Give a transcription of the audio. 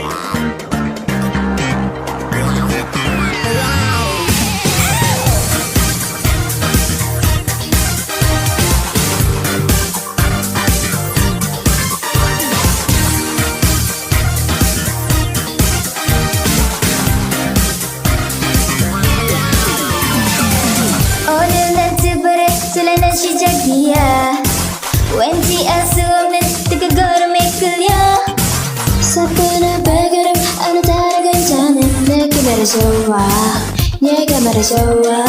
Yeah. 설레는 시작이야. 왠지 알 수 없는 뜨거운 걸음이 끌려. 사뿐한 발걸음 어느 다른 괜찮은 내게 말해줘와. 내게 말해줘 와